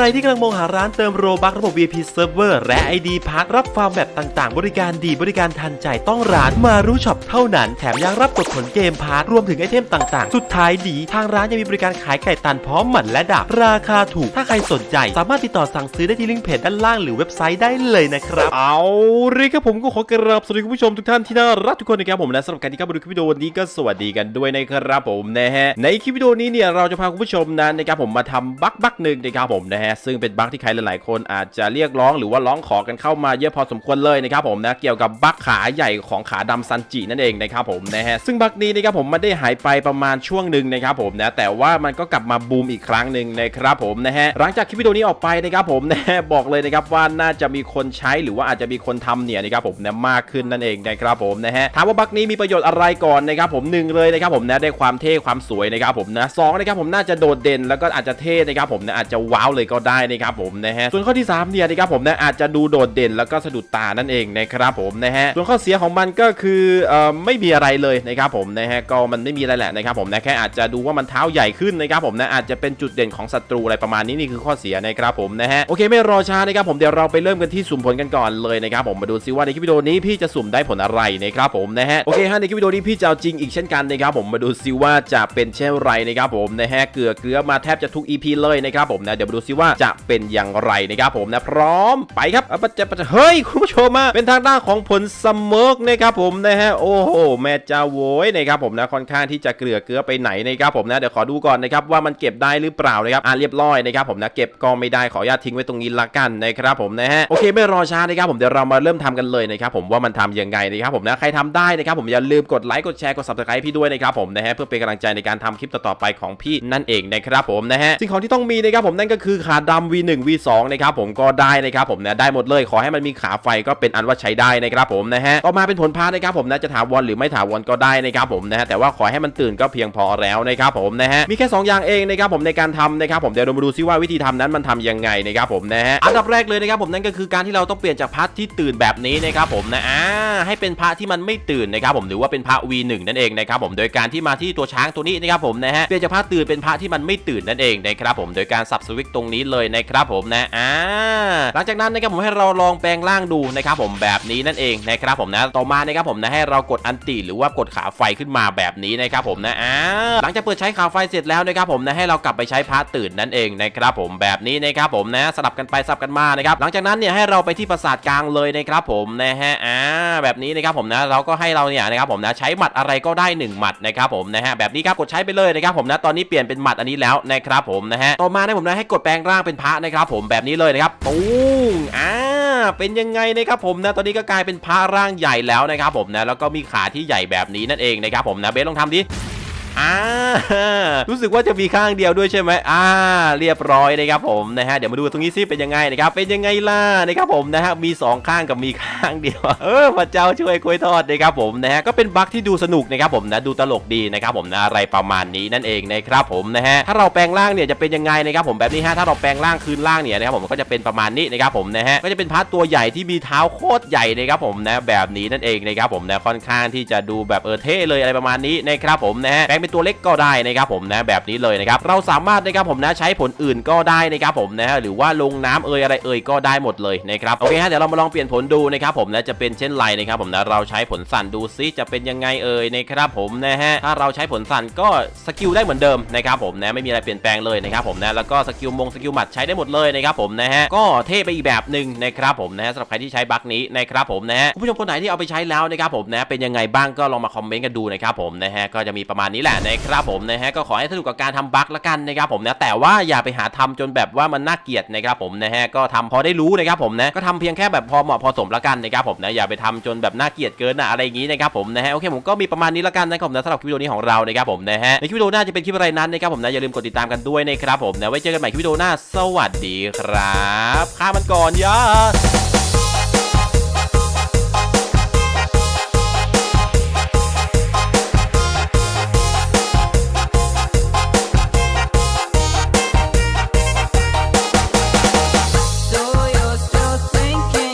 รที่กำลังมองหาร้านเติมโรบักระบบ VIP Server และ ID พักรับฟาร์มแบบต่างๆ บริการดีบริการทันใจต้องร้านมารู้ช็อปเท่านั้น แถมยังรับกดผลเกมพาร์ทรวมถึงไอเทมต่างๆ สุดท้ายดี ทางร้านยังมีบริการขายไก่ตันพร้อมหมันและดาบราคาถูก ถ้าใครสนใจ สามารถติดต่อสั่งซื้อได้ที่ลิงก์เพจด้านล่างหรือเว็บไซต์ได้เลยนะครับ เอาเลยครับผมก็ขอกราบสวัสดีคุณผู้ชมทุกท่านที่น่ารักทุกคนนะครับผมและสำหรับการที่เข้ามาดูคลิปวิดีโอนี้ก็สวัสดีกันด้วยนะครับผมนะฮะในคลิปวิดีโอนี้เนี่ยเราจะพาคุณผู้ชมนั้นนะครับผมมาทำบั๊กบั๊กหนึ่งนะครับผมนะฮะซึ่งเป็นบั๊กที่ใครหลายๆ คนอาจจะเรียกร้องหรือว่าร้องขอกันเข้ามาเยอะพอสมควรเลยนะครับผมนะเกี่ยวกับบั๊กขาใหญ่ของขาดำซันจินั่นเองนะครับผมนะฮะซึ่งบั๊กนี้นะครับผมมันได้หายไปประมาณช่วงหนึ่งนะครับผมนะแต่ว่ามันก็กลับมาบูมอีกครั้งหนึ่งนะครับผมนะฮะหลังจากคลิปวิดีโอนี้ออกไปนะครับผมนะฮะบอกเลยนะครับว่าน่าจะมีคนใช้หรือว่าอาจจะมีคนทำเนี่ยนะครับผมนะมากขึ้นนั่นเองนะครับผมนะฮะถามว่าบั๊กนี้มีประโยชน์อะไรก่อนนะครับผมหนึ่งเลยนะครับผมนะได้ความเท่ความสวยนะครับผมนะสองนะครับผมน่าจะโดดเด่นแล้วก็อาจจะเท่นะครับผมนะอาจจะว้าวเลยก็ได้นะครับผมนะฮะส่วนข้อที่สามเนี่ยนะครับผมนะอาจจะดูโดดเด่นแล้วก็สะดุดตานั่นเองนะครับผมนะฮะส่วนข้อเสียของมันก็คือเอ่อไม่มีอะไรเลยนะครับผมนะฮะก็มันไม่มีอะไรแหละนะครับผมนะแค่อาจจะดูว่ามันเท้าใหญ่ขึ้นนะครับผมนะอาจจะเป็นจุดเด่นของศัตรูอะไรประมาณนี้นี่คือข้อเสียนะครับผมนะฮะโอเคไม่รอช้านะครับผมเดี๋ยวเราไปเริ่มกันที่สุ่มผลกันก่อนเลยนะครับผมมาดูซิว่าในคลิปวิดีโอนี้พี่จะสุ่มได้ผลอะไรนะครับผมนะฮะโอเคฮะในคลิปวิดีโอนี้พี่จะเอาจริงอีกเช่นกันนะครับผมมาดูซิว่าจะเป็นเช่นไรนะครับผมนะฮะเกลือเกลือมาแทบจะทุก EP เลยนะครับผมนะเดี๋ยวมาดูซิว่าจะเป็นอย่างไรนะครับผมนะพร้อมไปครับปะจะปะจะเฮ้ยคุณผู้ชมมาเป็นทางด้านของผลสมกนะครับผมนะฮะโอ้โหแม่เจ้าโว้ยนะครับผมนะค่อนข้างที่จะเกลือเกลือไปไหนนะครับผมนะเดี๋ยวขอดูก่อนนะครับว่ามันเก็บได้หรือเปล่านะครับอ่าเรียบร้อยนะครับผมนะเก็บก็ไม่ได้ขออนุญาตทิ้งไว้ตรงนี้ละกันนะครับผมนะฮะโอเคไม่รอช้านะครับผมเดี๋ยวเรามาเริ่มทำกันเลยนะครับผมว่ามันทำยังไงนะครับผมนะใครทำได้นะครับผมอย่าลืมกดไลค์กดแชร์กด subscribe พี่ด้วยนะครับผมนะฮะเพื่อเป็นกำลังใจในการทำคลิปต่อๆไปของพี่นั่นเองนะครับผมนะฮะสิ่งของที่ต้องมีนะครับผมนั่นก็คือขาดำ V1 V2 นะครับผมก็ได้นะครับผมนะได้หมดเลย ขอให้มันมีขาไฟก็เป็นอันว่าใช้ได้นะครับผมนะฮะต่อมาเป็นผลพานะครับผมนะจะถาวรหรือไม่ถาวรก็ได้นะครับผมนะฮะแต่ว่าขอให้มันตื่นก็เพียงพอแล้วนะครับผมนะฮะมีแค่ 2 อย่างเองนะครับผมในการทำนะครับผมเดี๋ยวเรามาดูซิว่าวิธีทำนั้นมันทำยังไงนะครับผมนะฮะอันดับแรกเลยนะครับผมนั่นก็คือการที่เราต้องเปลี่ยนจากพาร์ทที่ตื่นแบบนี้นะครับผมนะอ่าให้เป็นพระที่มันไม่ตื่นนะครับผมหรือว่าเป็นพระ V1 นั่นเองนะครับผมโดยการที่มาที่ตัวช้างตัวนี้นะครับผมนะฮะเปลี่ยนจากพระตื่นเป็นพระที่มันไม่ตื่นนั่นเองนะครับผมโดยการสับสวิตช์ตรงนี้เลยนะครับผมนะอ่าหลังจากนั้นนะครับผมให้เราลองแปลงร่างดูนะครับผมแบบนี้นั่นเองนะครับผมนะต่อมานะครับผมนะให้เรากดอันติหรือว่ากดขาไฟขึ้นมาแบบนี้นะครับผมนะอ่าหลังจากเปิดใช้ขาไฟเสร็จแล้วนะครับผมนะให้เรากลับไปใช้พระตื่นนั่นเองนะครับผมแบบนี้นะครับผมนะสลับกันไปสลับกันมานะครับหลังจากนั้นเนี่ยให้เราไปที่ปราสาทกลางเลยนะครับผมนะฮะอ่าแบบนี้นะครับผมนะเราก็ให้เราเนี่ยนะครับผมนะใช้หมัดอะไรก็ได้หนึ่งหมัดนะครับผมนะฮะแบบนี้ครับกดใช้ไปเลยนะครับผมนะตอนนี้เปลี่ยนเป็นหมัดอันนี้แล้วนะครับผมนะฮะต่อมานะผมนะให้กดแปลงร่างเป็นพระนะครับผมแบบนี้เลยนะครับตุ้งอ่าเป็นยังไงนะครับผมนะตอนนี้ก็กลายเป็นพระร่างใหญ่แล้วนะครับผมนะแล้วก็มีขาที่ใหญ่แบบนี้นั่นเองนะครับผมนะเบสลองทำดิ อ่ารู้สึกว่าจะมีข้างเดียวด้วยใช่ไหมอ่า เรียบร้อยนะครับผมนะฮะเดี๋ยวมาดูตรงนี้ซิเป็นยังไงนะครับเป็นยังไงล่ะนะครับผมนะฮะมี 2 ข้างกับมีข้างเดียว เออพระเจ้าช่วยกล้วยทอดนะครับผมนะฮะก็เป็นบั๊กที่ดูสนุกนะครับผมนะดูตลกดีนะครับผมนะอะไรประมาณนี้นั่นเองนะครับผมนะฮะถ้าเราแปลงร่างเนี่ยจะเป็นยังไงนะครับผมแบบนี้ฮะถ้าเราแปลงร่างคืนร่างเนี่ยนะครับผมก็จะเป็นประมาณนี้นะครับผมนะฮะก็จะเป็นพัดตัวใหญ่ที่มีเท้าโคตรใหญ่นะครับผมนะแบบนี้นั่นเองนะครับผมนะค่อนข้างที่จะดูแบบเออเท่เลยอะไรประมาณนี้นะครับผมนะฮะแปลงเป็นตัวเล็กก็ได้นะครับผมนะแบบนี้เลยนะครับเราสามารถนะครับผมนะใช้ผลอื่นก็ได้นะครับผมนะหรือว่าลงน้ำเอยอะไรเอยก็ได้หมดเลยนะครับโอเคฮะเดี๋ยวเรามาลองเปลี่ยนผลดูนะครับผมนะจะเป็นเช่นไรนะครับผมนะเราใช้ผลสั่นดูซิจะเป็นยังไงเอ่ยนะครับผมนะฮะถ้าเราใช้ผลสั่นก็สกิลได้เหมือนเดิมนะครับผมนะไม่มีอะไรเปลี่ยนแปลงเลยนะครับผมนะแล้วก็สกิลมงสกิลหมัดใช้ได้หมดเลยนะครับผมนะฮะก็เท่ไปอีกแบบหนึ่งนะครับผมนะฮะสำหรับใครที่ใช้บัคนี้นะครับผมนะฮะคุณผู้ชมคนไหนที่เอาไปใช้แล้วนะครับผมนะเป็นยังไงบ้างก็ลองมาคอมเมนต์กันดูนะครับผมนะฮะก็จะมีประมาณนี้แหละนะครับผมนะฮะก็ขอให้สนุกกับการทำบัคละกันนะครับผมนะแต่ว่าอย่าไปหาทำจนแบบว่ามันน่าเกลียดนะครับผมนะฮะก็ทำพอได้รู้นะครับผมนะก็ทำเพียงแค่แบบพอเหมาะพอสมละกันนะครับผมนะอย่าไปทำจนแบบน่าเกลียดเกินนะอะไรอย่างนี้นะครับผมนะฮะโอเคผมก็มีประมาณนี้ละกันนะครับผมนะสำหรับคลิปวิดีโอนี้ของเรานะครับผมนะฮะในคลิปวิดีโอหน้าจะเป็นคลิปอะไรนั้นนะครับผมนะอย่าลืมกดติดตามกันด้วยนะครับผมนะไว้เจอกันใหม่คลิปวิดีโอหน้าสวัสดีครับข้ามันก่อนยา